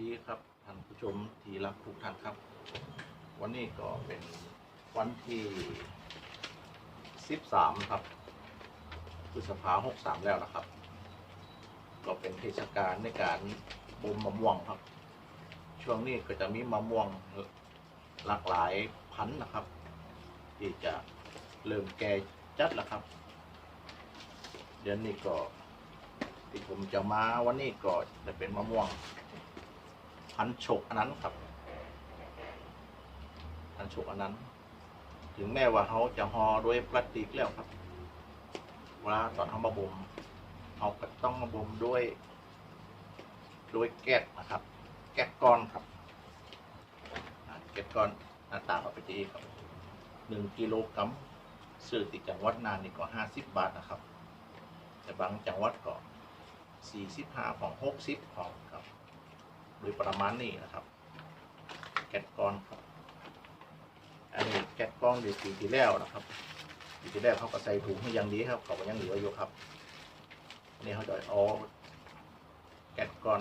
ดีครับท่านผู้ชมที่รักทุกท่านครับ วันนี้ก็เป็นวันที่ 13 ครับพฤษภาหกสามแล้วนะครับ ก็เป็นเทศกาลในการบ่มมะม่วงครับ ช่วงนี้ก็จะมีมะม่วงหลากหลายพันธุ์นะครับ ที่จะเริ่มแก่จัดแล้วครับ เดือนนี้ก็ที่ผมจะมาวันนี้ก็จะเป็นมะม่วง พันโฉกอันนั้นครับ พันโฉกอันนั้น ถึงแม้ว่าเขาจะห่อด้วยพลาสติกแล้วครับ เวลาตอนเขามาบ่มเขาก็ต้องมาบ่มด้วยด้วยแก๊สนะครับ แก๊สก้อนครับแก๊สก้อนหน้าตาเขาเป็นอย่างนี้ครับหนึ่งกิโลกรัมซื้อติดจังหวัดนานนี่ก็ห้าสิบบาทนะครับ แต่บางจังหวัดก็สี่สิบห้าของหกสิบของครับ โดยประมาณนี้นะครับ แก๊สก้อนครับอันนี้แก๊สก้อนเดือนปีที่แล้วนะครับปีที่แล้วเขาก็ใส่ถุงให้อยังดีครับเขาก็ยังเหลืออยู่ครับนี่เขาจะเอาแก๊สก้อน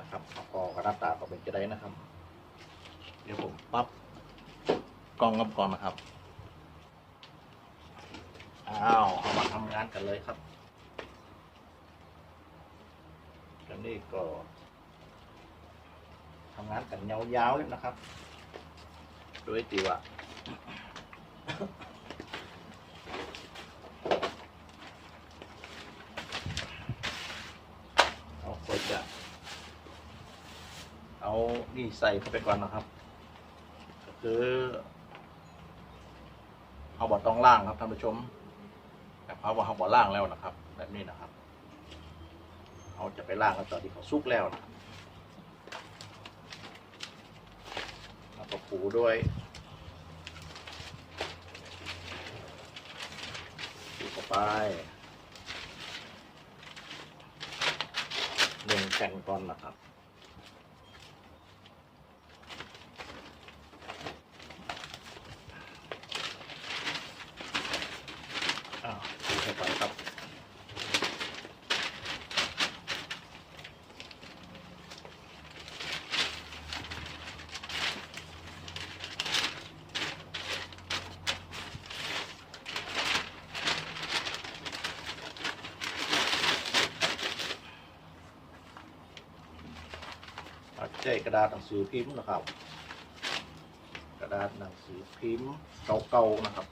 นะครับเอากอกระดาษตาก็เป็นจะได้นะครับ เดี๋ยวผมปั๊บกล้องกับก่อนนะครับอ้าวเอามาทำงานกันเลยครับแล้วนี่ก็ ทำงานกันยาวๆเลยนะครับโดยตีว่าเราก็จะ เอานี่ใส่เข้าไปก่อนนะครับ ก็คือเอาบอต้องล่างครับท่านผู้ชมแต่เพราะว่าเขาบอล่างแล้วนะครับ แบบนี้นะครับเขาจะไปล่างกันตอนที่เขาสุกแล้วนะ กับหูด้วยดูเข้าไปหนึ่งแผ่นก่อนนะครับ อ้าวปูเข้าไปครับ เอาใช้ กระดาษหนังสือพิมพ์นะครับ กระดาษหนังสือพิมพ์เก่าๆนะครับ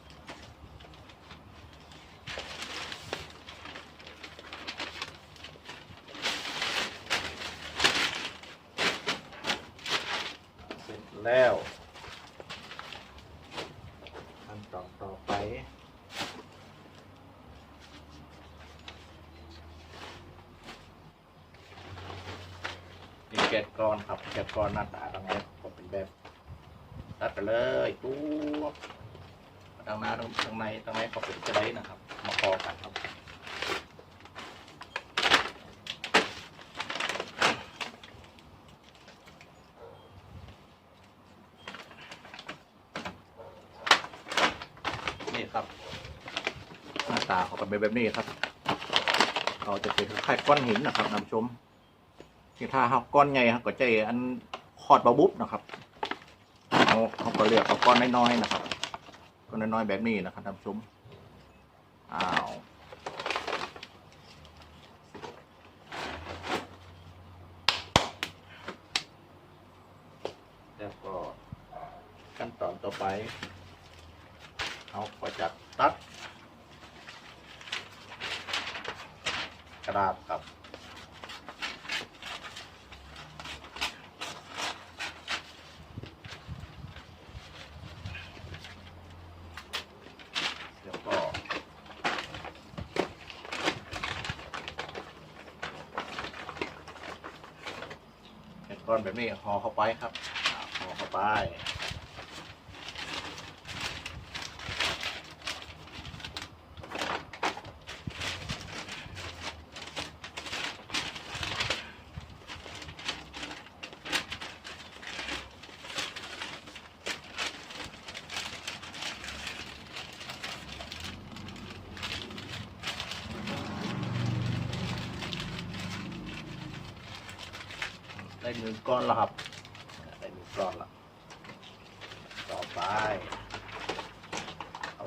เสร็จแล้วขั้นตอนต่อไป แกะก้อนครับแกะก้อนหน้าตาตรงนี้ก็เป็นแบบตัดไปเลยปุ๊บทางหน้าตรงทางในตรงในก็เป็นจะได้นะครับ มาพอกันครับนี่ครับ หน้าตาเขาก็เป็นแบบนี้ครับเขาจะเป็นคล้ายก้อนหินนะครับนผู้ชม ที่ถ้าเขาก้อนใหญ่เขาก็จะอันคอดบาบุบนะครับเขาเขาก็เรียกเอาก้อนน้อยๆนะครับก้อนน้อยๆแบบนี้นะครับท่านผู้ชมอ้าวแล้วก็ขั้นตอนต่อไปเขาก็จะตัด กระดาษครับ แล้วก็เป็นก้ อนแบบนี้ห่อเข้าไปครับห่อเข้าไป หนึ่งก้อนแล้วครับได้หนึ่งก้อนแล้วต่อไปเอา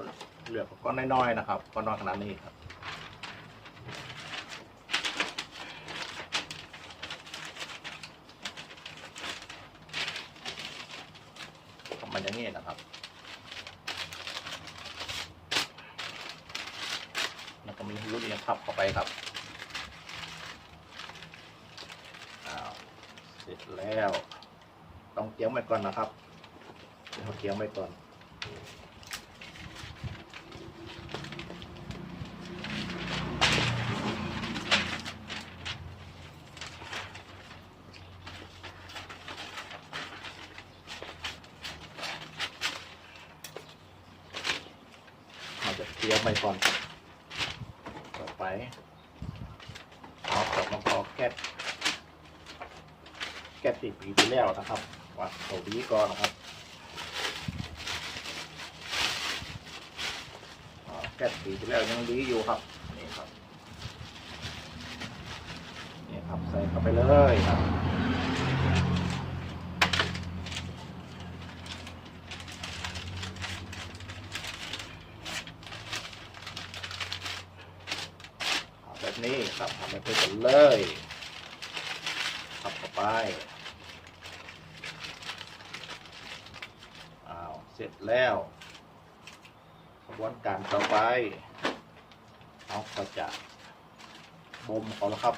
เหลือก้อนน้อยๆนะครับก้อนน้อยขนาดนี้ครับ ทำมันอย่างนี้นะครับ แล้วก็มีรุ่นนี้พับเข้าไปครับ อ้าว เสร็จแล้ว ต้องเจียมไว้ก่อนนะครับเดี๋ยวเจียมไว้ก่อนเราจะเตรียมไปก่อนต่อไป เอากลับมาพอแก๊ส แก๊สติดปีที่แล้วนะครับ วัดตัวดีก่อนนะครับแก๊สปีที่แล้วยังดีอยู่ครับนี่ครับนี่ครับใส่เข้าไปเลยครับแบบนี้ครับทำไปเพื่อนเลยขับเข้าไปอ้าว เสร็จแล้วกระบวนการต่อไปเอาก็จะบ่มเขาล้วครับ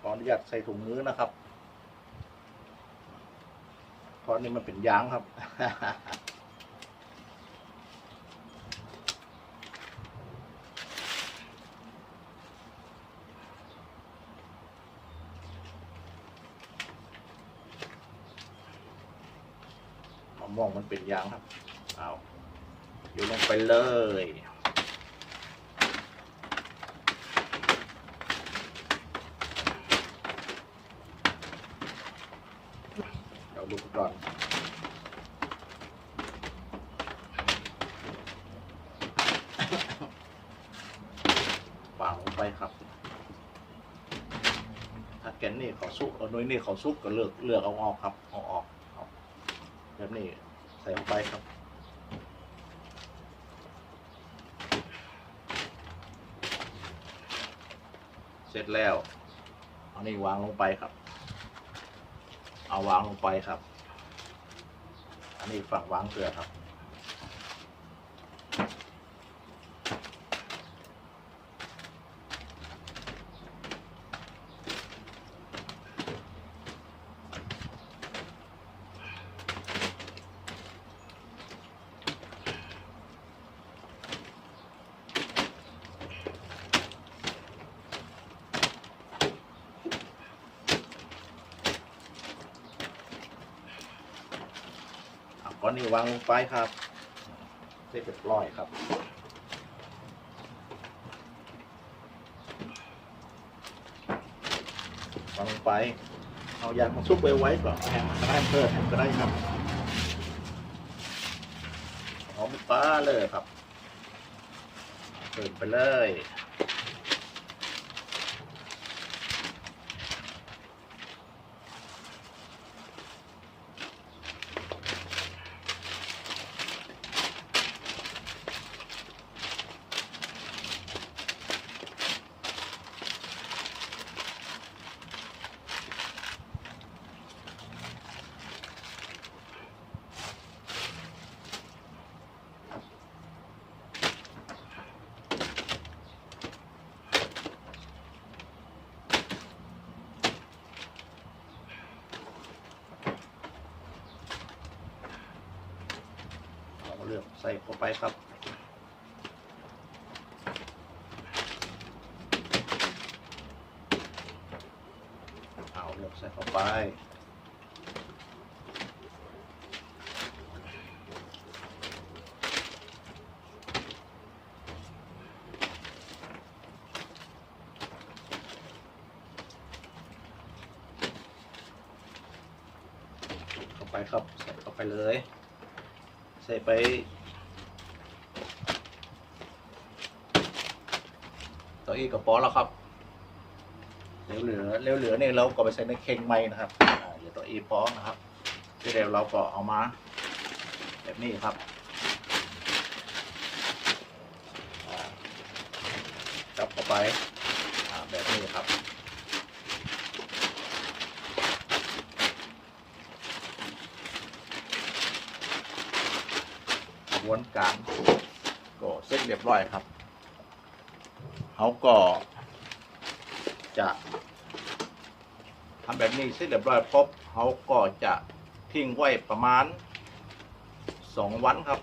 ขออนุญาตใส่ถุงมือนะครับเพราะนี่มันเป็นยางครับ มะม่วงมันเป็นยางครับเอาอยู่ลงไปเลยเดี๋ยวดูก่อนวางลงไปครับ ถ้าแกนนี่เขาซุกเอาน้อยนี่เขาซุกก็เลือกเลือกเอาออกครับอาอ แบบนี้ใส่ลงไปครับ เสร็จแล้วเอานี่วางลงไปครับ เอาวางลงไปครับ อันนี้ฝั่งวางเกลือครับ ก้อนนี้วางลงไปครับเสร็จเรียบร้อยครับวางลงไป เอายางมาซุปไว้ไว้ก่อนแฮมก็ได้เพิ่มแฮมก็ได้ครับหอมปลาเลยครับเปิดไปเลย ใส่เข้าไปครับเอาเลือกใส่เข้าไปเข้าไปครับ ใส่เข้าไปเลย ใส่ไป ตัวอีกกับป๊อแล้วครับเหลือเหลือเหลือเหลือเนี่ยเราก็ไปใส่ในเข่งไม้นะครับอ่าเหลือตัวอีปอนะครับที่เดี๋ยวเราก็เอามา แบบนี้ครับจับเข้าไปแบบนี้ครับกระบวนการก็เสร็จเรียบร้อยครับ เขาก็จะทำแบบนี้เสร็จเรียบร้อยปุ๊บเขาก็จะทิ้งไว้ประมาณสองวันครับ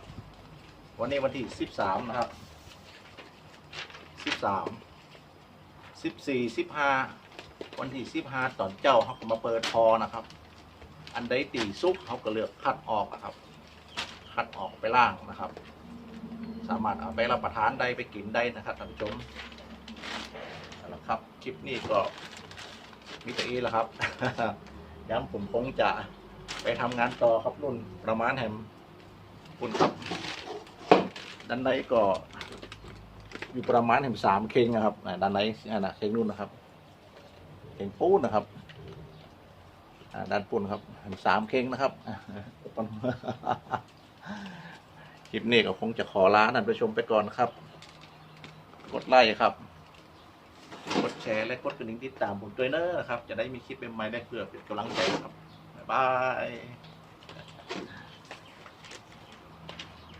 วันนี้วันที่สิบสามนะครับสิบสามสิบสี่สิบห้าวันที่สิบห้าตอนเจ้าเขาก็มาเปิดพอนะครับ อันใดตีซุปเขาก็เลือกคัดออกนะครับ คัดออกไปล่างนะครับ สามารถเอาไปรับประทานได้ไปกินได้นะครับท่านผู้ชม คลิปนี้ก็มิตรอีแล้วครับ ย้ำผมคงจะไปทำงานต่อครับรุ่นประมาณแหมคุณครับ ด้านในก็อยู่ประมาณแหมสามเคงนะครับด้านในอ่านะเคงนู่นนะครับเคงปูนนะครับด้านปูนครับแหมสามเคงนะครับคลิปนี้ก็คงจะขอลาท่านผู้ชมไปก่อนครับ กดไลค์ครับ กดแชร์และกดกระดิ่งติดตามผมด้วยเนอะนะครับ จะได้มีคลิปใหม่ๆได้เพื่อเป็นกำลังใจครับ บ๊ายบาย